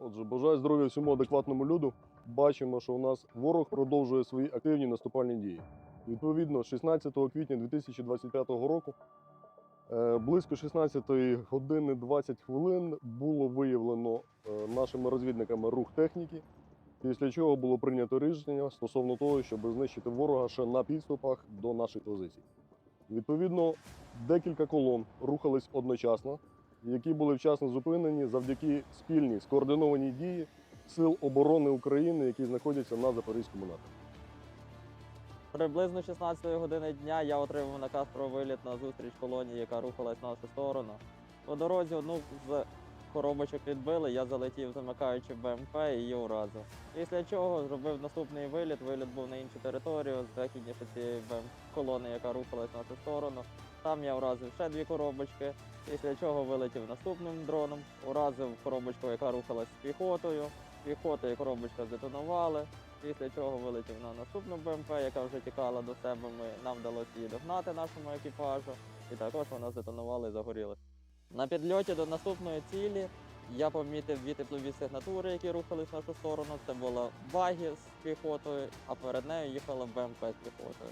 Отже, бажаю здоров'я всьому адекватному люду. Бачимо, що у нас ворог продовжує свої активні наступальні дії. Відповідно, 16 квітня 2025 року, е, близько 16 години 20 хвилин було виявлено е, нашими розвідниками рух техніки, після чого було прийнято рішення стосовно того, щоб знищити ворога ще на підступах до наших позицій. Відповідно, декілька колон рухались одночасно, які були вчасно зупинені завдяки спільній скоординованій дії Сил оборони України, які знаходяться на Запорізькому напрямку. Приблизно 16 години дня я отримав наказ про виліт на зустріч колонії, яка рухалась в нашу сторону. По дорозі одну з коробочок відбили, я залетів, замикаючи БМП і її уразив. Після чого зробив наступний виліт. Виліт був на іншу територію, західніше цієї БМ колони, яка рухалась в нашу сторону. Там я уразив ще дві коробочки, після чого вилетів наступним дроном, уразив коробочку, яка рухалась з піхотою. Піхота і коробочка здетонували. Після чого вилетів на наступну БМП, яка вже тікала до себе. Ми, нам вдалося її догнати нашому екіпажу, і також вона здетонувала і загорілася. На підльоті до наступної цілі я помітив дві теплові сигнатури, які рухались в нашу сторону. Це була багі з піхотою, а перед нею їхала БМП з піхотою.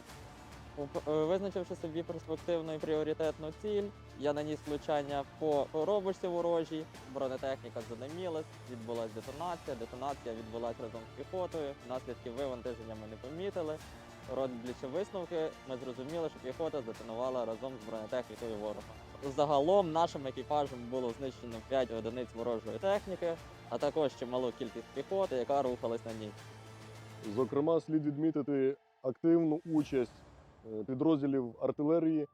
Е, Визначивши собі перспективну і пріоритетну ціль, я наніс влучання по коробочці ворожій, бронетехніка занемілась, відбулася детонація. Детонація відбулася разом з піхотою. Наслідки вивантаження ми не помітили. Роблячи висновки, ми зрозуміли, що піхота здетонувала разом з бронетехнікою ворога. Загалом нашим екіпажем було знищено 5 одиниць ворожої техніки, а також чималу кількість піхоти, яка рухалась на ній. Зокрема, слід відмітити активну участь е, підрозділів артилерії,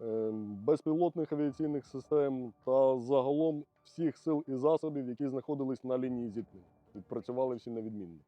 е, безпілотних авіаційних систем та загалом всіх сил і засобів, які знаходились на лінії зіткнення. Відпрацювали всі на відмінно.